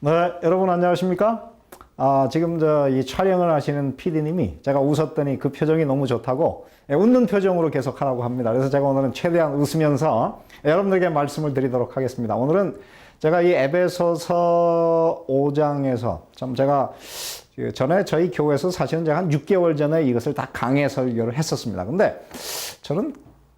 네, 여러분 안녕하십니까? 아, 지금 저 이 촬영을 하시는 PD님이 제가 웃었더니 그 표정이 너무 좋다고 예, 웃는 표정으로 계속 하라고 합니다. 그래서 제가 오늘은 최대한 웃으면서 여러분들에게 말씀을 드리도록 하겠습니다. 오늘은 제가 이 에베소서 5장에서 참 제가 그 전에 저희 교회에서 사실은 제가 한 6개월 전에 이것을 다 강해 설교를 했었습니다. 근데 저는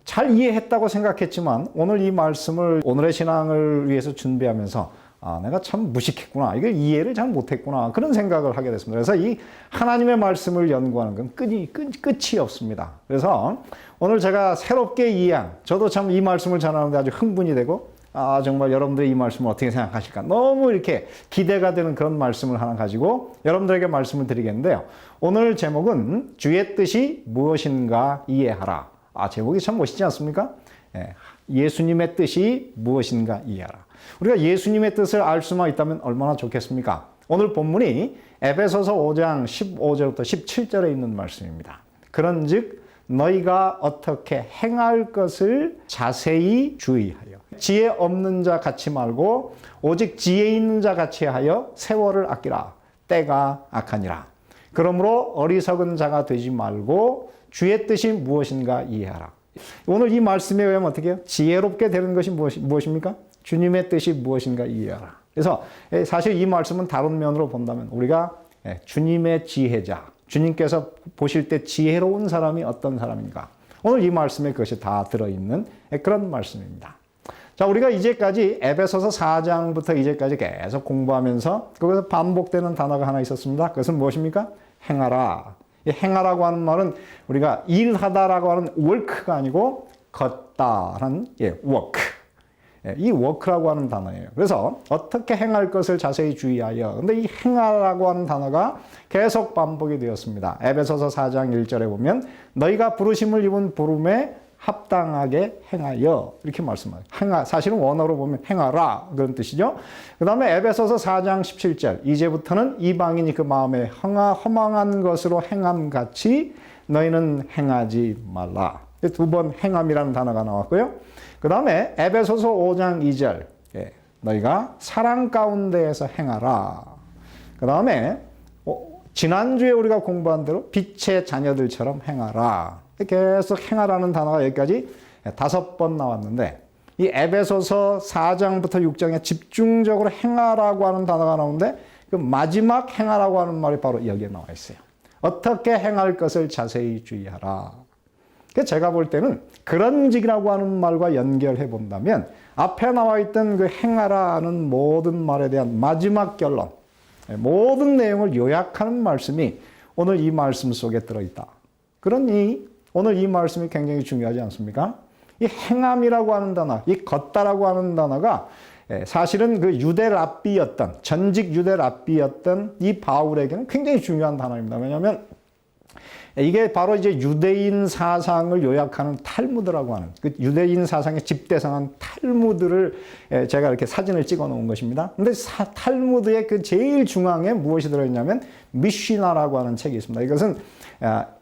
잘 이해했다고 생각했지만 오늘 이 말씀을 오늘의 신앙을 위해서 준비하면서 아, 내가 참 무식했구나. 이걸 이해를 잘 못했구나. 그런 생각을 하게 됐습니다. 그래서 이 하나님의 말씀을 연구하는 건 끝이, 끝, 끝이 없습니다. 그래서 오늘 제가 새롭게 이해한, 저도 참 이 말씀을 전하는데 아주 흥분이 되고, 아, 정말 여러분들이 이 말씀을 어떻게 생각하실까? 너무 이렇게 기대가 되는 그런 말씀을 하나 가지고 여러분들에게 말씀을 드리겠는데요. 오늘 제목은 주의 뜻이 무엇인가 이해하라. 아, 제목이 참 멋있지 않습니까? 예, 예수님의 뜻이 무엇인가 이해하라. 우리가 예수님의 뜻을 알 수만 있다면 얼마나 좋겠습니까? 오늘 본문이 에베소서 5장 15절부터 17절에 있는 말씀입니다. 그런즉 너희가 어떻게 행할 것을 자세히 주의하여 지혜 없는 자 같이 말고 오직 지혜 있는 자 같이 하여 세월을 아끼라 때가 악하니라. 그러므로 어리석은 자가 되지 말고 주의 뜻이 무엇인가 이해하라. 오늘 이 말씀에 의하면 어떻게 해요? 지혜롭게 되는 것이 무엇이, 무엇입니까? 주님의 뜻이 무엇인가 이해하라. 그래서 사실 이 말씀은 다른 면으로 본다면 우리가 주님의 지혜자, 주님께서 보실 때 지혜로운 사람이 어떤 사람인가. 오늘 이 말씀에 그것이 다 들어있는 그런 말씀입니다. 자, 우리가 이제까지 에베소서 4장부터 이제까지 계속 공부하면서 거기서 반복되는 단어가 하나 있었습니다. 그것은 무엇입니까? 행하라. 이 행하라고 하는 말은 우리가 일하다라고 하는 work가 아니고 걷다라는 예, work. 예, 이 워크라고 하는 단어예요. 그래서 어떻게 행할 것을 자세히 주의하여. 근데 이 행하라고 하는 단어가 계속 반복이 되었습니다. 에베소서 4장 1절에 보면 너희가 부르심을 입은 부름에 합당하게 행하여 이렇게 말씀하요 행하 사실은 원어로 보면 행하라 그런 뜻이죠. 그다음에 에베소서 4장 17절 이제부터는 이방인이 그 마음에 허가 허망한 것으로 행함 같이 너희는 행하지 말라. 두 번 행함이라는 단어가 나왔고요. 그 다음에 에베소서 5장 2절 예, 너희가 사랑 가운데에서 행하라. 그 다음에 어, 지난주에 우리가 공부한 대로 빛의 자녀들처럼 행하라. 계속 행하라는 단어가 여기까지 다섯 번 나왔는데 이 에베소서 4장부터 6장에 집중적으로 행하라고 하는 단어가 나오는데 그 마지막 행하라고 하는 말이 바로 여기에 나와 있어요. 어떻게 행할 것을 자세히 주의하라. 제가 볼 때는 그런 직이라고 하는 말과 연결해 본다면 앞에 나와 있던 그 행하라는 모든 말에 대한 마지막 결론, 모든 내용을 요약하는 말씀이 오늘 이 말씀 속에 들어있다. 그러니 오늘 이 말씀이 굉장히 중요하지 않습니까? 이 행함이라고 하는 단어, 이 걷다라고 하는 단어가 사실은 그 유대 랍비였던, 전직 유대 랍비였던 이 바울에게는 굉장히 중요한 단어입니다. 왜냐하면 이게 바로 이제 유대인 사상을 요약하는 탈무드라고 하는 그 유대인 사상의 집대성한 탈무드를 제가 이렇게 사진을 찍어 놓은 것입니다. 근데 사, 탈무드의 그 제일 중앙에 무엇이 들어있냐면 미시나라고 하는 책이 있습니다. 이것은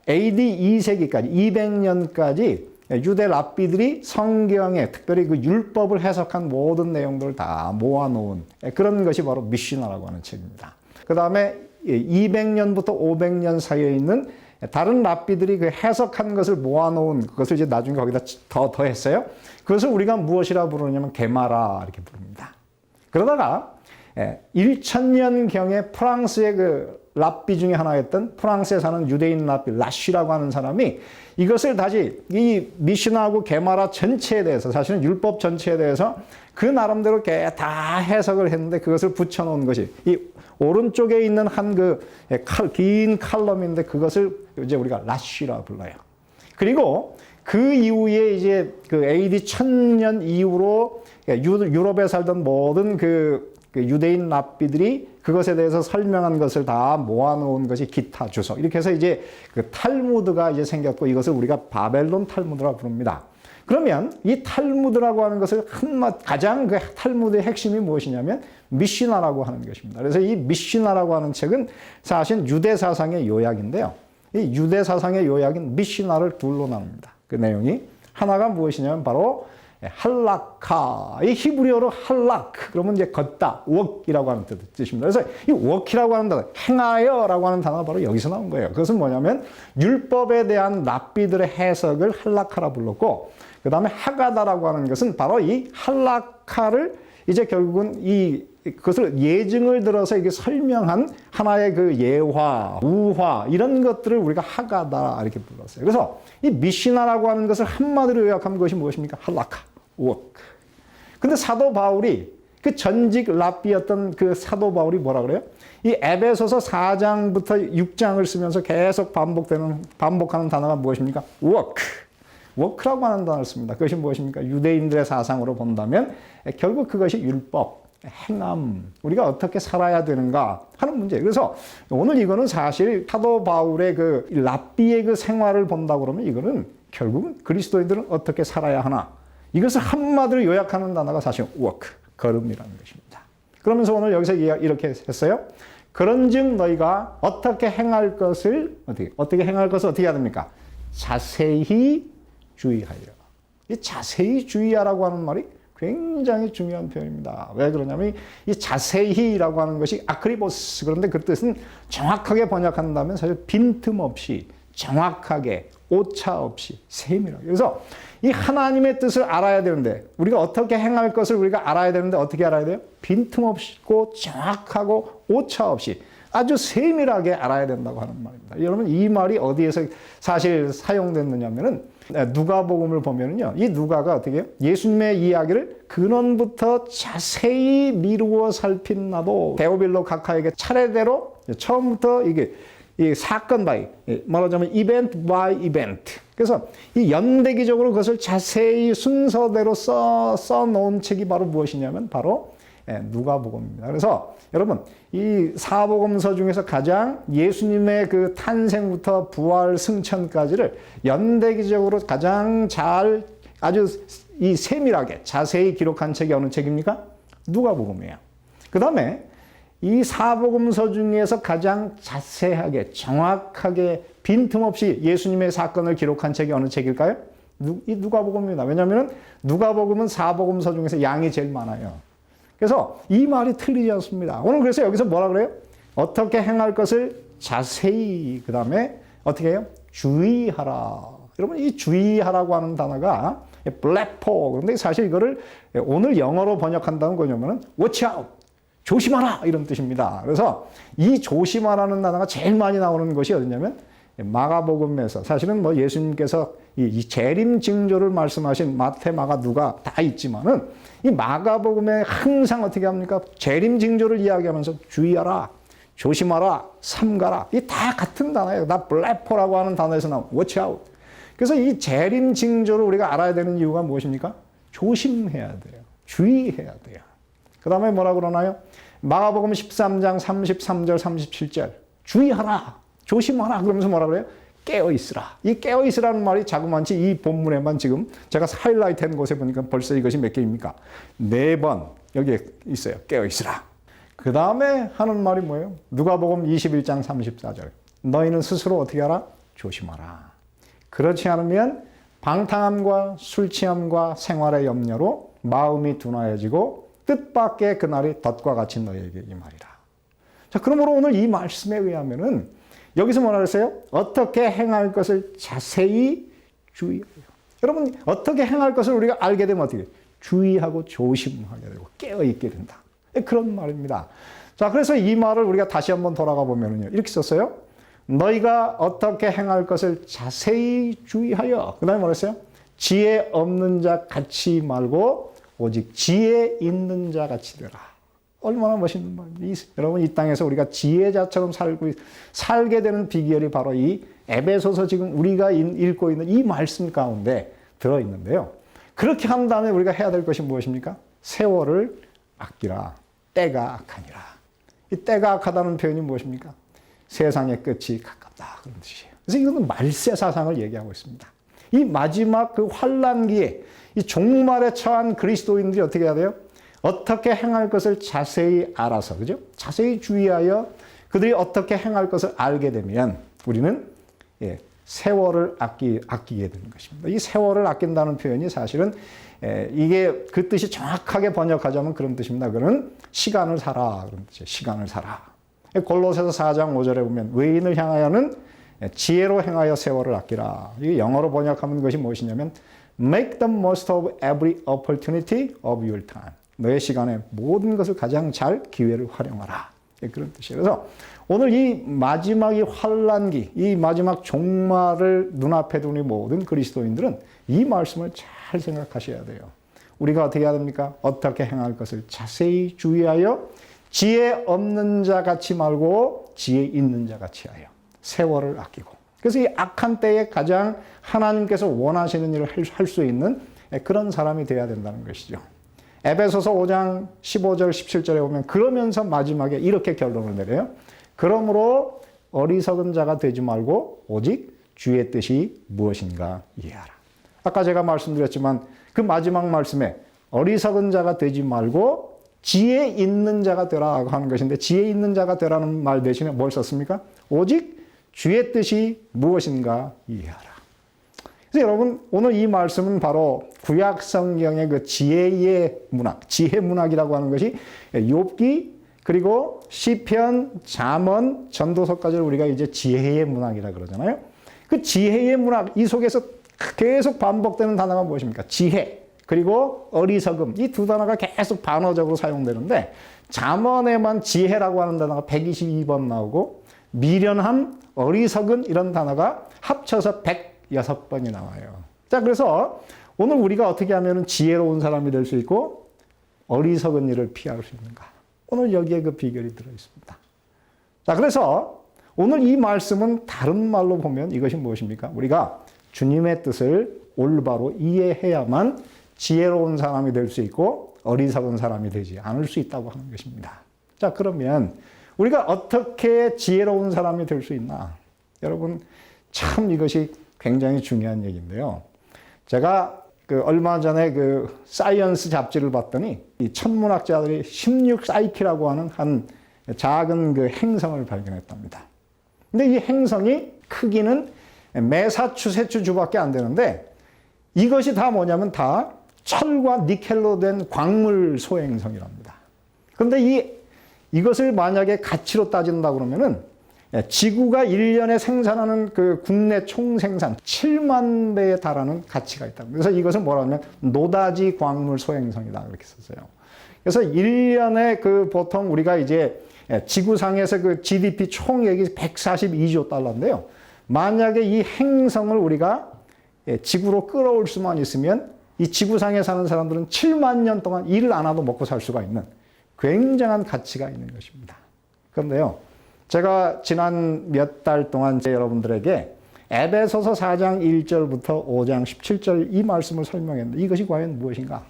AD 2세기까지 200년까지 유대 랍비들이 성경에 특별히 그 율법을 해석한 모든 내용들을 다 모아놓은 그런 것이 바로 미시나라고 하는 책입니다. 그 다음에 200년부터 500년 사이에 있는 다른 랍비들이 그 해석한 것을 모아놓은 그것을 이제 나중에 거기다 더 더했어요. 그것을 우리가 무엇이라 부르냐면 게마라 이렇게 부릅니다. 그러다가 1000년경에 예, 프랑스의 그 랍비 중에 하나였던 프랑스에 사는 유대인 랍비 라쉬라고 하는 사람이 이것을 다시 이 미시나하고 게마라 전체에 대해서 사실은 율법 전체에 대해서 그 나름대로 다 해석을 했는데 그것을 붙여놓은 것이 이 오른쪽에 있는 한그긴 예, 칼럼인데 그것을 이제 우리가 라쉬라 불러요. 그리고 그 이후에 이제 그 AD 1000년 이후로 예, 유럽에 살던 모든 그, 그 유대인 랍비들이 그것에 대해서 설명한 것을 다 모아놓은 것이 기타 주석. 이렇게 해서 이제 그 탈무드가 이제 생겼고 이것을 우리가 바벨론 탈무드라 부릅니다. 그러면 이 탈무드라고 하는 것을 한맛 가장 그 탈무드의 핵심이 무엇이냐면 미시나라고 하는 것입니다. 그래서 이 미시나라고 하는 책은 사실 유대 사상의 요약인데요. 이 유대 사상의 요약인 미시나를 둘로 나눕니다. 그 내용이 하나가 무엇이냐면 바로 예, 할라카. 이 히브리어로 할락. 그러면 이제 걷다, walk이라고 하는 뜻- 뜻입니다. 그래서 이 walk이라고 하는 단어, 행하여라고 하는 단어가 바로 여기서 나온 거예요. 그것은 뭐냐면 율법에 대한 랍비들의 해석을 할라카라 불렀고, 그 다음에 하가다라고 하는 것은 바로 이 할라카를 이제 결국은 이 그것을 예증을 들어서 이게 설명한 하나의 그 예화, 우화 이런 것들을 우리가 하가다 이렇게 불렀어요. 그래서 이 미시나라고 하는 것을 한마디로 요약하면 그것이 무엇입니까? 할라카, 워크. 근데 사도 바울이 그 전직 랍비였던 그 사도 바울이 뭐라 그래요? 이 에베소서 4장부터 6장을 쓰면서 계속 반복되는 반복하는 단어가 무엇입니까? 워크. 워크라고 하는 단어를 씁니다. 그것이 무엇입니까? 유대인들의 사상으로 본다면 결국 그것이 율법, 행함, 우리가 어떻게 살아야 되는가 하는 문제. 그래서 오늘 이거는 사실 사도 바울의 그 랍비의 그 생활을 본다 그러면 이거는 결국은 그리스도인들은 어떻게 살아야 하나 이것을 한마디로 요약하는 단어가 사실 워크, 걸음이라는 것입니다. 그러면서 오늘 여기서 이렇게 했어요. 그런즉 너희가 어떻게 행할 것을 어떻게 어떻게 행할 것을 어떻게 해야 됩니까? 자세히 주의하여. 이 자세히 주의하라고 하는 말이 굉장히 중요한 표현입니다. 왜 그러냐면 이 자세히라고 하는 것이 아크리보스 그런데 그 뜻은 정확하게 번역한다면 사실 빈틈없이 정확하게 오차 없이 세밀하게. 그래서 이 하나님의 뜻을 알아야 되는데 우리가 어떻게 행할 것을 우리가 알아야 되는데 어떻게 알아야 돼요? 빈틈없고 정확하고 오차 없이 아주 세밀하게 알아야 된다고 하는 말입니다. 여러분 이 말이 어디에서 사실 사용됐느냐면은 누가복음을 보면은요. 이 누가가 어떻게 해요? 예수님의 이야기를 근원부터 자세히 미루어 살핀 나도 데오빌로 각하에게 차례대로 처음부터 이게 이 사건 바이 말하자면 이벤트 바이 이벤트 그래서 이 연대기적으로 그것을 자세히 순서대로 써, 써 놓은 책이 바로 무엇이냐면 바로 예, 누가복음입니다. 그래서 여러분 이 사복음서 중에서 가장 예수님의 그 탄생부터 부활 승천까지를 연대기적으로 가장 잘 아주 이 세밀하게 자세히 기록한 책이 어느 책입니까? 누가복음이에요. 그 다음에 이 사복음서 중에서 가장 자세하게 정확하게 빈틈없이 예수님의 사건을 기록한 책이 어느 책일까요? 이 누가복음입니다. 왜냐하면 누가복음은 사복음서 중에서 양이 제일 많아요. 그래서 이 말이 틀리지 않습니다. 오늘 그래서 여기서 뭐라 그래요? 어떻게 행할 것을 자세히 그 다음에 어떻게 해요? 주의하라. 여러분 이 주의하라고 하는 단어가 블랙포 그런데 사실 이거를 오늘 영어로 번역한다는 거냐면은 watch out 조심하라 이런 뜻입니다. 그래서 이 조심하라는 단어가 제일 많이 나오는 것이 어디냐면 마가복음에서 사실은 뭐 예수님께서 이 재림 징조를 말씀하신 마태, 마가, 누가 다 있지만은 이 마가복음에 항상 어떻게 합니까? 재림 징조를 이야기하면서 주의하라, 조심하라, 삼가라. 이 다 같은 단어예요. 다 블랙포라고 하는 단어에서 나온 watch. 그래서 이 재림 징조를 우리가 알아야 되는 이유가 무엇입니까? 조심해야 돼요. 주의해야 돼요. 그 다음에 뭐라 그러나요? 마가복음 13장 33절 37절 주의하라 조심하라 그러면서 뭐라 그래요? 깨어 있으라. 이 깨어 있으라는 말이 자그만치 이 본문에만 지금 제가 하이라이트 한 곳에 보니까 벌써 이것이 몇 개입니까? 네 번 여기에 있어요. 깨어 있으라. 그 다음에 하는 말이 뭐예요? 누가복음 21장 34절. 너희는 스스로 어떻게 하라? 조심하라. 그렇지 않으면 방탕함과 술 취함과 생활의 염려로 마음이 둔하여지고 뜻밖의 그날이 덫과 같이 너희에게 임하리라. 자, 그러므로 오늘 이 말씀에 의하면은 여기서 뭐라 그랬어요? 어떻게 행할 것을 자세히 주의하여. 여러분, 어떻게 행할 것을 우리가 알게 되면 어떻게? 주의하고 조심하게 되고 깨어있게 된다. 그런 말입니다. 자, 그래서 이 말을 우리가 다시 한번 돌아가 보면요. 이렇게 썼어요. 너희가 어떻게 행할 것을 자세히 주의하여. 그 다음에 뭐라 했어요? 지혜 없는 자 같이 말고 오직 지혜 있는 자 같이 되라. 얼마나 멋있는 말입니다. 여러분 이 땅에서 우리가 지혜자처럼 살고 살게 되는 비결이 바로 이 에베소서 지금 우리가 읽고 있는 이 말씀 가운데 들어 있는데요. 그렇게 한 다음에 우리가 해야 될 것이 무엇입니까? 세월을 아끼라. 때가 악하니라. 이 때가 악하다는 표현이 무엇입니까? 세상의 끝이 가깝다 그런 뜻이에요. 그래서 이거는 말세 사상을 얘기하고 있습니다. 이 마지막 그 환란기에 이 종말에 처한 그리스도인들이 어떻게 해야 돼요? 어떻게 행할 것을 자세히 알아서, 그죠? 자세히 주의하여 그들이 어떻게 행할 것을 알게 되면 우리는 예, 세월을 아끼, 아끼게 되는 것입니다. 이 세월을 아낀다는 표현이 사실은 에, 이게 그 뜻이 정확하게 번역하자면 그런 뜻입니다. 그는 시간을 살아 그런 뜻이에요. 시간을 살아. 골로새서 4장 5절에 보면 외인을 향하여는 지혜로 행하여 세월을 아끼라. 이게 영어로 번역하면 것이 무엇이냐면 make the most of every opportunity of your time. 너의 시간에 모든 것을 가장 잘 기회를 활용하라. 그런 뜻이에요. 그래서 오늘 이 마지막이 환란기, 이 마지막 종말을 눈앞에 두니 모든 그리스도인들은 이 말씀을 잘 생각하셔야 돼요. 우리가 어떻게 해야 됩니까? 어떻게 행할 것을 자세히 주의하여 지혜 없는 자 같이 말고 지혜 있는 자 같이 하여 세월을 아끼고 그래서 이 악한 때에 가장 하나님께서 원하시는 일을 할 수 있는 그런 사람이 되어야 된다는 것이죠. 에베소서 5장 15절 17절에 보면 그러면서 마지막에 이렇게 결론을 내려요. 그러므로 어리석은 자가 되지 말고 오직 주의 뜻이 무엇인가 이해하라. 아까 제가 말씀드렸지만 그 마지막 말씀에 어리석은 자가 되지 말고 지혜 있는 자가 되라고 하는 것인데 지혜 있는 자가 되라는 말 대신에 뭘 썼습니까? 오직 주의 뜻이 무엇인가 이해하라. 여러분 오늘 이 말씀은 바로 구약 성경의 그 지혜의 문학, 지혜 문학이라고 하는 것이 욥기 그리고 시편, 잠언, 전도서까지를 우리가 이제 지혜의 문학이라 그러잖아요. 그 지혜의 문학 이 속에서 계속 반복되는 단어가 무엇입니까? 지혜 그리고 어리석음 이 두 단어가 계속 반어적으로 사용되는데 잠언에만 지혜라고 하는 단어가 122번 나오고 미련함, 어리석은 이런 단어가 합쳐서 106번이 나와요. 자, 그래서 오늘 우리가 어떻게 하면 지혜로운 사람이 될 수 있고 어리석은 일을 피할 수 있는가? 오늘 여기에 그 비결이 들어 있습니다. 자, 그래서 오늘 이 말씀은 다른 말로 보면 이것이 무엇입니까? 우리가 주님의 뜻을 올바로 이해해야만 지혜로운 사람이 될 수 있고 어리석은 사람이 되지 않을 수 있다고 하는 것입니다. 자, 그러면 우리가 어떻게 지혜로운 사람이 될 수 있나? 여러분, 참 이것이 굉장히 중요한 얘기인데요. 제가 그 얼마 전에 그 사이언스 잡지를 봤더니 이 천문학자들이 16 사이키라고 하는 한 작은 그 행성을 발견했답니다. 근데 이 행성이 크기는 메사추세츠 주밖에 안 되는데 이것이 다 뭐냐면 다 철과 니켈로 된 광물 소행성이랍니다. 그런데 이 이것을 만약에 가치로 따진다 그러면은 지구가 1년에 생산하는 그 국내 총생산 7만 배에 달하는 가치가 있다. 그래서 이것을 뭐라 하면 노다지 광물 소행성이다. 그렇게 썼어요. 그래서 1년에 그 보통 우리가 이제 지구상에서 그 GDP 총액이 142조 달러인데요. 만약에 이 행성을 우리가 지구로 끌어올 수만 있으면 이 지구상에 사는 사람들은 7만 년 동안 일을 안 하도 먹고 살 수가 있는 굉장한 가치가 있는 것입니다. 그런데요, 제가 지난 몇 달 동안 제 여러분들에게 에베소서 4장 1절부터 5장 17절 이 말씀을 설명했는데 이것이 과연 무엇인가?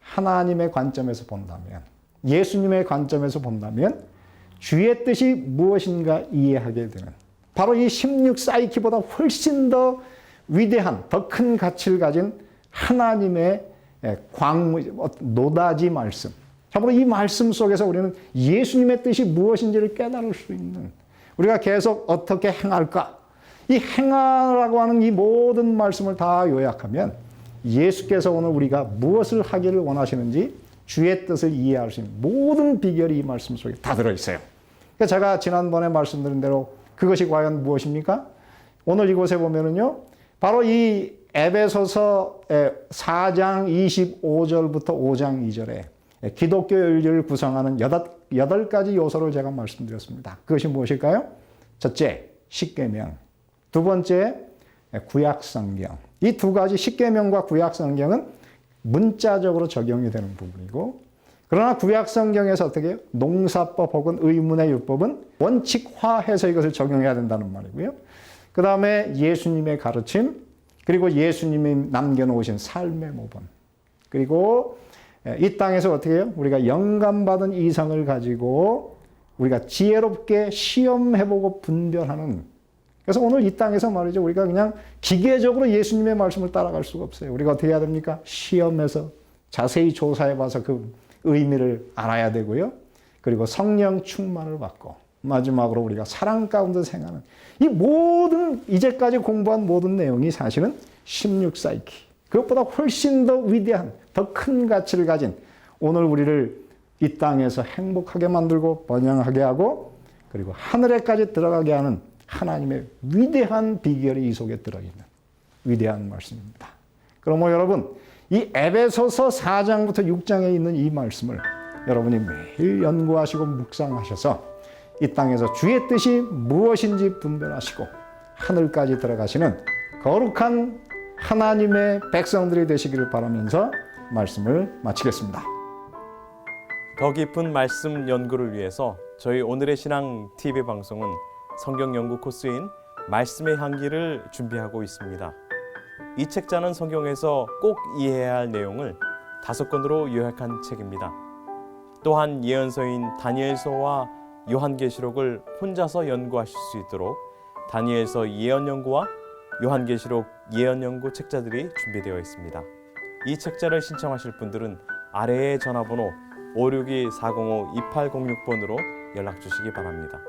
하나님의 관점에서 본다면, 예수님의 관점에서 본다면 주의 뜻이 무엇인가 이해하게 되는 바로 이 16 사이키보다 훨씬 더 위대한, 더 큰 가치를 가진 하나님의 광, 노다지 말씀. 바로 이 말씀 속에서 우리는 예수님의 뜻이 무엇인지를 깨달을 수 있는 우리가 계속 어떻게 행할까? 이 행하라고 하는 이 모든 말씀을 다 요약하면 예수께서 오늘 우리가 무엇을 하기를 원하시는지 주의 뜻을 이해할 수 있는 모든 비결이 이 말씀 속에 다 들어있어요. 그러니까 제가 지난번에 말씀드린 대로 그것이 과연 무엇입니까? 오늘 이곳에 보면은요, 바로 이 에베소서 4장 25절부터 5장 2절에 기독교 윤리를 구성하는 여덟, 여덟 가지 요소를 제가 말씀드렸습니다. 그것이 무엇일까요? 첫째, 십계명. 두 번째, 구약성경. 이 두 가지 십계명과 구약성경은 문자적으로 적용이 되는 부분이고 그러나 구약성경에서 어떻게 해요? 농사법 혹은 의문의 율법은 원칙화해서 이것을 적용해야 된다는 말이고요. 그 다음에 예수님의 가르침, 그리고 예수님이 남겨놓으신 삶의 모범, 그리고 이 땅에서 어떻게 해요? 우리가 영감받은 이성을 가지고 우리가 지혜롭게 시험해보고 분별하는 그래서 오늘 이 땅에서 말이죠. 우리가 그냥 기계적으로 예수님의 말씀을 따라갈 수가 없어요. 우리가 어떻게 해야 됩니까? 시험해서 자세히 조사해봐서 그 의미를 알아야 되고요. 그리고 성령 충만을 받고 마지막으로 우리가 사랑 가운데 생하는 이 모든 이제까지 공부한 모든 내용이 사실은 16사이키 그 그것보다 훨씬 더 위대한, 더 큰 가치를 가진 오늘 우리를 이 땅에서 행복하게 만들고 번영하게 하고 그리고 하늘에까지 들어가게 하는 하나님의 위대한 비결이 이 속에 들어있는 위대한 말씀입니다. 그러므로 여러분 이 에베소서 4장부터 6장에 있는 이 말씀을 여러분이 매일 연구하시고 묵상하셔서 이 땅에서 주의 뜻이 무엇인지 분별하시고 하늘까지 들어가시는 거룩한 하나님의 백성들이 되시기를 바라면서 말씀을 마치겠습니다. 더 깊은 말씀 연구를 위해서 저희 오늘의 신앙 TV 방송은 성경 연구 코스인 말씀의 향기를 준비하고 있습니다. 이 책자는 성경에서 꼭 이해해야 할 내용을 다섯 권으로 요약한 책입니다. 또한 예언서인 다니엘서와 요한계시록을 혼자서 연구하실 수 있도록 다니엘서 예언 연구와 요한계시록 예언 연구 책자들이 준비되어 있습니다. 이 책자를 신청하실 분들은 아래의 전화번호 562-405-2806번으로 연락 주시기 바랍니다.